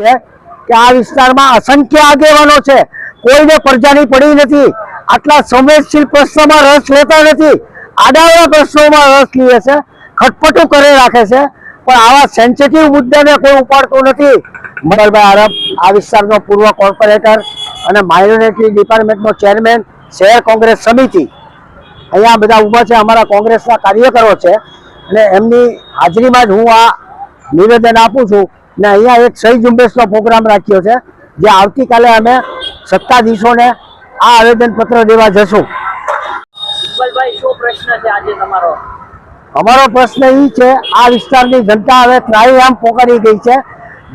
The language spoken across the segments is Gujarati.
છે કે આ વિસ્તારમાં અસંખ્ય આગેવાનો છે. કોઈને પ્રજાની પડી નથી. આટલા સંવેદનશીલ પ્રશ્નોમાં રસ લેતા નથી. આડાવડા પ્રશ્નોમાં રસ લે છે. ખટપટું કરી રાખે છે. પણ આવા સેન્સિટિવ મુદ્દાને કોઈ ઉપાડતું નથી. મનોહરભાઈ આરબ, આ વિસ્તારનો પૂર્વ કોર્પોરેટર અને માઇનોરિટી ડિપાર્ટમેન્ટનો ચેરમેન શહેર કોંગ્રેસ સમિતિ. અહીંયા બધા ઊભા છે, અમારા કોંગ્રેસના કાર્યકરો છે. અને એમની હાજરીમાં જ હું આ નિવેદન આપું છું. ને અહીંયા એક સહી ઝુંબેશનો પ્રોગ્રામ રાખ્યો છે જે આવતીકાલે અમે સત્તાધીશોને આ આવેદનપત્ર દેવા જશું. છે અમારો પ્રશ્ન એ છે આ વિસ્તારની જનતા હવે ત્રાહીમામ પોકારી ગઈ છે.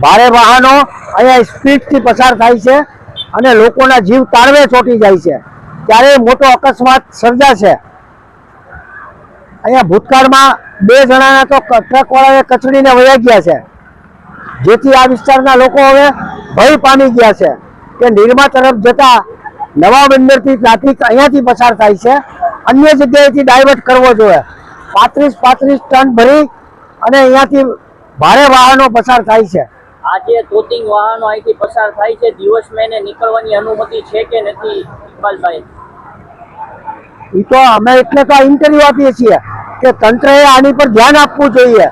ભારે વાહનો અહીંયા સ્પીડથી પસાર થાય છે અને લોકોના જીવ તાળવે ચોંટી જાય છે. ત્યારે મોટો અકસ્માત સર્જાશે. અહીંયા ભૂતકાળમાં બે જણાના તો ટ્રકવાળાએ કચડીને વયા ગયા છે. જેથી આ વિસ્તારના લોકો હવે ભય પામી ગયા છે કે નિરમા તરફ જતા નવા બંદરથી ટ્રાફિક અહીંયાથી પસાર થાય છે. અન્ય જગ્યાએથી ડાયવર્ટ કરવો જોઈએ. પાંત્રીસ પાંત્રીસ ટન ભરી અને અહીંયાથી ભારે વાહનો પસાર થાય છે. આજે તોતિંગ વાહનો અહીંથી પસાર થાય છે. દિવસ મહિને નીકળવાની અનુમતિ છે કે નથી ઇકબાલભાઈ? એ તો અમે એટલે તો ઇન્ટરવ્યુ આપીએ છીએ કે તંત્રએ આની પર ધ્યાન આપવું જોઈએ.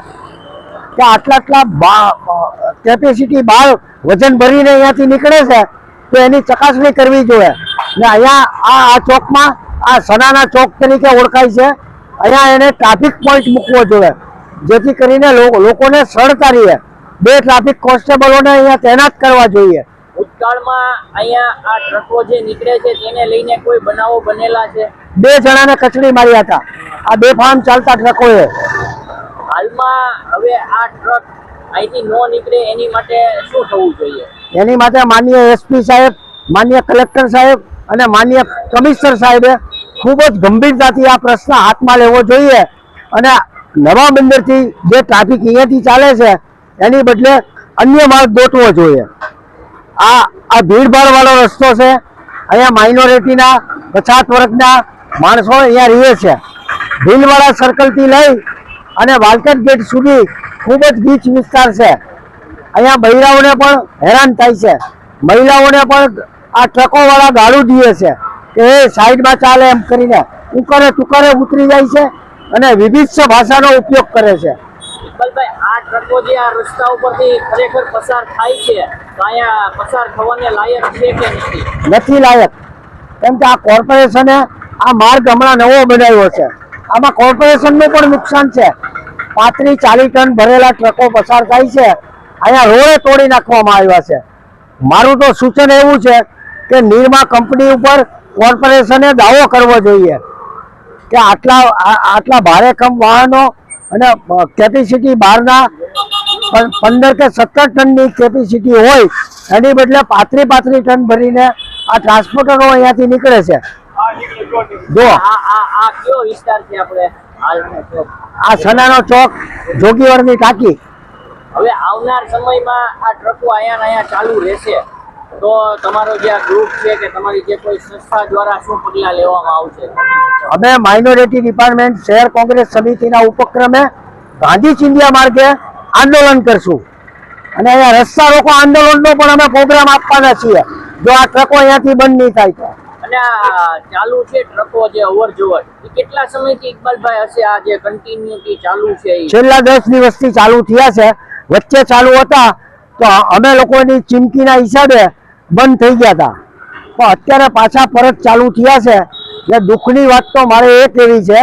કે આટલા આટલા કેપેસિટી બહાર વજન ભરીને અહીંયાથી નીકળે છે તો એની ચકાસણી કરવી જોઈએ. ને અહીંયા આ આ ચોકમાં આ સનાના ચોક તરીકે ઓળખાય છે. અહીંયા એને ટ્રાફિક પોઈન્ટ મૂકવો જોઈએ. જેથી કરીને લોકોને સરળતા રહે બે ટ્રાફિક કોન્સ્ટેબલોને અહીંયા તૈનાત કરવા જોઈએ. ભૂતકાળમાં અહીંયા આ ટ્રકો જે નીકળે છે તેને લઈને કોઈ બનાવો બનેલા છે? બે જણાને કચડી માર્યા હતા. આ બે ફાર્મ ચાલતા ટ્રકોએ. હાલમાં હવે આ ટ્રક અહીંથી નો નીકળે, એની માટે શું થવું જોઈએ? એની માટે માન્ય એસપી સાહેબ માન્ય કલેક્ટર સાહેબ અને માન્ય કમિશનર સાહેબે ખૂબ જ ગંભીરતાથી આ પ્રશ્ન હાથમાં લેવો જોઈએ અને નવા બંદરથી જે ટ્રાફિક અહીંયાથી ચાલે છે, એની બદલે અન્ય માર્ગ ગોઠવો જોઈએ. આ આ ભીડભાડવાળો રસ્તો છે, અહીંયા માઇનોરિટીના પછાત વર્ગના માણસો અહીંયા રહે છે. ભીલવાળા સર્કલથી લઈ અને વાલકેટ ગેટ સુધી ખૂબ જ ગીચ વિસ્તાર છે. અહીંયા મહિલાઓને પણ હેરાન થાય છે. મહિલાઓને પણ આ ટ્રકોવાળા ગાળું દીએ છે કે એ સાઈડમાં ચાલે એમ કરીને ઉકરે ટુકરે ઉતરી જાય છે અને વિવિધ ભાષાનો ઉપયોગ કરે છે. ઇકબાલભાઈ આ ટ્રકો જે આ રસ્તા ઉપરથી ખરેખર પસાર થાય છે તો અહીંયા પસાર થવાને લાયક છે કે નથી? નથી લાયક. કેમ કે આ કોર્પોરેશને આ માર્ગ હમણાં નવો બનાવ્યો છે. આમાં કોર્પોરેશનનું પણ નુકસાન છે. પાંત્રીસ ચાલીસ ટન ભરેલા ટ્રકો પસાર થાય છે. અહીંયા રોડે તોડી નાખવામાં આવ્યા છે. મારું તો સૂચન એવું છે કે નિરમા કંપની ઉપર કોર્પોરેશને દાવો કરવો જોઈએ કે આટલા આટલા ભારે કમ વાહનો અને કેપેસિટી બહારના પં- પંદર કે સત્તર ટનની કેપેસિટી હોય એની બદલે પાત્રી પાત્રી ટન ભરીને આ ટ્રાન્સપોર્ટરો અહીંયાથી નીકળે છે. જો આ વિસ્તાર છે આપણે હાલનો ચોક. આ સનાનો ચોક જોગીવરની ટાંકી. હવે આવનાર સમયમાં આ ટ્રકો અહીંયા ને અહીંયા ચાલુ રહેશે. તો તમારો જે આ ગ્રુપ છે કે તમારી જે કોઈ સંસ્થા દ્વારા શું પગલાં લેવામાં આવશે? અમે માઇનોરિટી ડિપાર્ટમેન્ટ શહેર કોંગ્રેસ સમિતિના ઉપક્રમે ગાંધી ચિંધિયા માર્ગે આંદોલન કરશું. અને અહીંયા રસ્તા રોકો આંદોલનનો પણ અમે પ્રોગ્રામ આપવાના છીએ. જો આ ટ્રકો અહીંયાથી બંધ નહીં થાય તો. ચાલુ છે ટ્રકો જે અવર કેટલા સમયથી ઇકબાલભાઈ હશે આ જે કન્ટિન્યુટી ચાલુ છે છેલ્લા દસ દિવસથી ચાલુ થયા છે. વચ્ચે ચાલુ હતા તો અમે લોકોની ચીમકીના હિસાબે બંધ થઈ ગયા હતા. પણ અત્યારે પાછા પરત ચાલુ થયા છે. એટલે દુઃખની વાત તો મારે એ કહેવી છે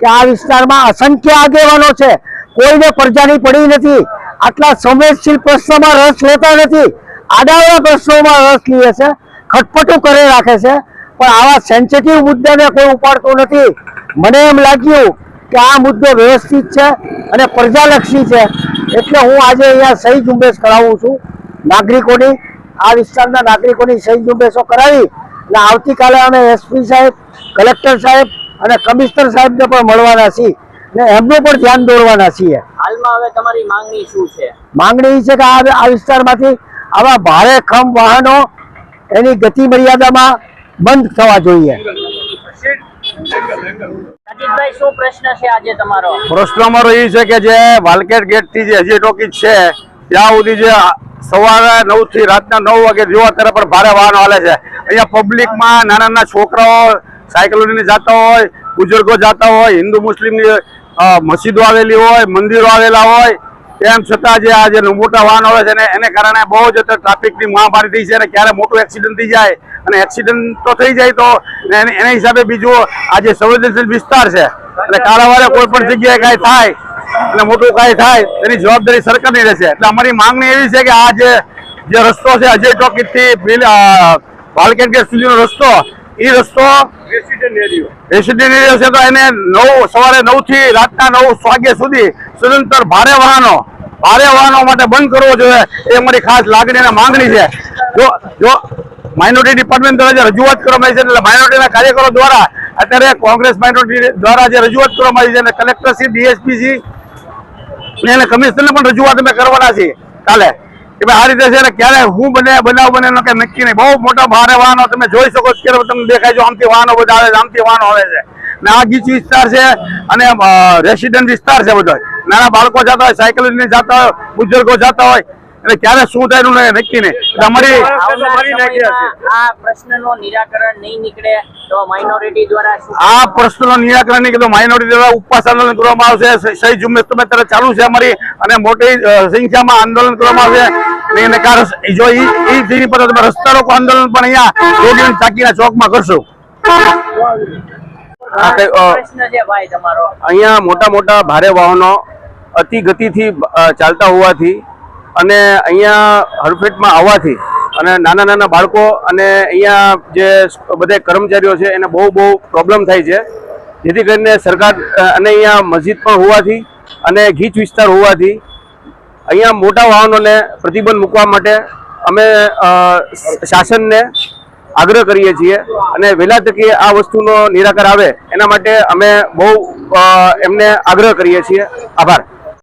કે આ વિસ્તારમાં અસંખ્ય આગેવાનો છે. કોઈને પ્રજાની પડી નથી. આટલા સંવેદનશીલ પ્રશ્નોમાં રસ લેતા નથી. આડાવડા પ્રશ્નોમાં રસ લે છે. ખટપટું કરી રાખે છે. પણ આવા સેન્સિટિવ મુદ્દાને કોઈ ઉપાડતું નથી. મને એમ લાગ્યું કે આ મુદ્દો વ્યવસ્થિત છે અને પ્રજાલક્ષી છે. એટલે હું આજે અહીંયા સહી ઝુંબેશ કરાવું છું નાગરિકોની. આ વિસ્તારના નાગરિકોની સહી ઝુંબેશો કરાવી અને આવતીકાલે અમે એસપી સાહેબ કલેક્ટર સાહેબ અને કમિશનર સાહેબને પણ મળવાના છીએ. ને એમનું પણ ધ્યાન દોરવાના છીએ. હાલમાં હવે તમારી માંગણી શું છે? માંગણી એ છે કે આ આ વિસ્તારમાંથી આવા ભારે ખમ વાહનો એની ગતિ મર્યાદામાં બંધ થવા જોઈએ. પ્રશ્ન તમારો? પ્રશ્ન અમારો એ છે કે જે વાલકેટ ગેટથી જે હજી ટોકી છે ત્યાં સુધી જે સવારે નવથી રાતના નવ વાગે જોવા ત્યારે પણ ભારે વાહનો હાલે છે. અહીંયા પબ્લિકમાં નાના નાના છોકરાઓ સાયકલ લઈને જતા હોય બુઝુર્ગો જતા હોય હિન્દુ મુસ્લિમની મસ્જિદો આવેલી હોય મંદિરો આવેલા હોય તેમ છતાં જે આ જે મોટા વાહનો આવે છે ને એને કારણે બહુ જ ટ્રાફિકની મહામારી થઈ છે અને ક્યારે મોટું એક્સિડન્ટ થઈ જાય અને એક્સિડન્ટ તો થઈ જાય તો એના હિસાબે બીજું આ જે સંવેદનશીલ વિસ્તાર છે એટલે કાળાવાળા કોઈ પણ જગ્યાએ કાંઈ થાય, અને મોટું કાંઈ થાય, એની જવાબદારી સરકારની રહેશે. એટલે અમારી માંગણી એવી છે કે આ જે રસ્તો છે, અજય ચોકીટથી બાલકેટ ગેટ સુધીનો રસ્તો એ રસ્તો રેસિડેન્ટ છે, તો એને નવ સવારે નવથી રાતના નવ વાગ્યા સુધી સદંતર ભારે વાહનો ભારે વાહનો માટે બંધ કરવો જોઈએ, એ અમારી ખાસ લાગણી અને માંગણી છે. જો જો માઇનોરિટી ડિપાર્ટમેન્ટ દ્વારા જે રજૂઆત કરવામાં આવી છે, એટલે માઇનોરિટીના કાર્યકરો દ્વારા અત્યારે કોંગ્રેસ માઇનોરિટી દ્વારા જે રજૂઆત કરવામાં આવી છે, અને કલેક્ટર શ્રી ડીએસપી શ્રી અને કમિશનરને પણ રજૂઆત અમે કરવાના છીએ કાલે. કે ભાઈ આ રીતે છે ને ક્યારે હું બને, બનાવ બને એનો કંઈ નક્કી નહીં. બહુ મોટા ભારે વાહનો તમે જોઈ શકો છો ક્યારે તમને દેખાય છે, આમથી વાહનો બધા આવે છે, આમથી વાહનો આવે છે. ને આ ગીચ વિસ્તાર છે, અને રેસિડેન્ટ વિસ્તાર છે બધો. નાના બાળકો જતા હોય સાયકલ લઈને જતા હોય, બુઝુર્ગો જતા હોય એટલે ક્યારે શું થાય એનું નક્કી નહીં. અમારી આ પ્રશ્નનો નિરાકરણ નહીં નીકળે તો માઇનોરિટી દ્વારા આ પ્રશ્નનો નિરાકરણ નહીં કીધું માઇનોરિટી દ્વારા ઉપવાસ આંદોલન કરવામાં આવશે. સહી ઝુંબેશ તમે અત્યારે ચાલુ છે અમારી અને મોટી સંખ્યામાં આંદોલન કરવામાં આવશે. એને કારણ જો ઈ ઈ પર તમે રસ્તા રોકો આંદોલન પણ અહીંયા રોડ ચાકીના ચોકમાં કરશો. અહીંયા મોટા મોટા ભારે વાહનો અતિ ગતિથી ચાલતા હોવાથી અને અહીંયા હરફેટમાં આવવાથી અને નાના નાના બાળકો અને અહીંયા જે બધા કર્મચારીઓ છે, એને બહુ બહુ પ્રોબ્લેમ થાય છે. જેથી કરીને સરકાર અને અહીંયા મસ્જિદ પણ હોવાથી અને ગીચ વિસ્તાર હોવાથી અહીંયા મોટા વાહનોને પ્રતિબંધ મૂકવા માટે અમે શાસનને આગ્રહ કરીએ છીએ અને વહેલા તકે આ વસ્તુનો નિરાકર આવે એના માટે અમે બહુ એમને આગ્રહ કરીએ છીએ. આભાર.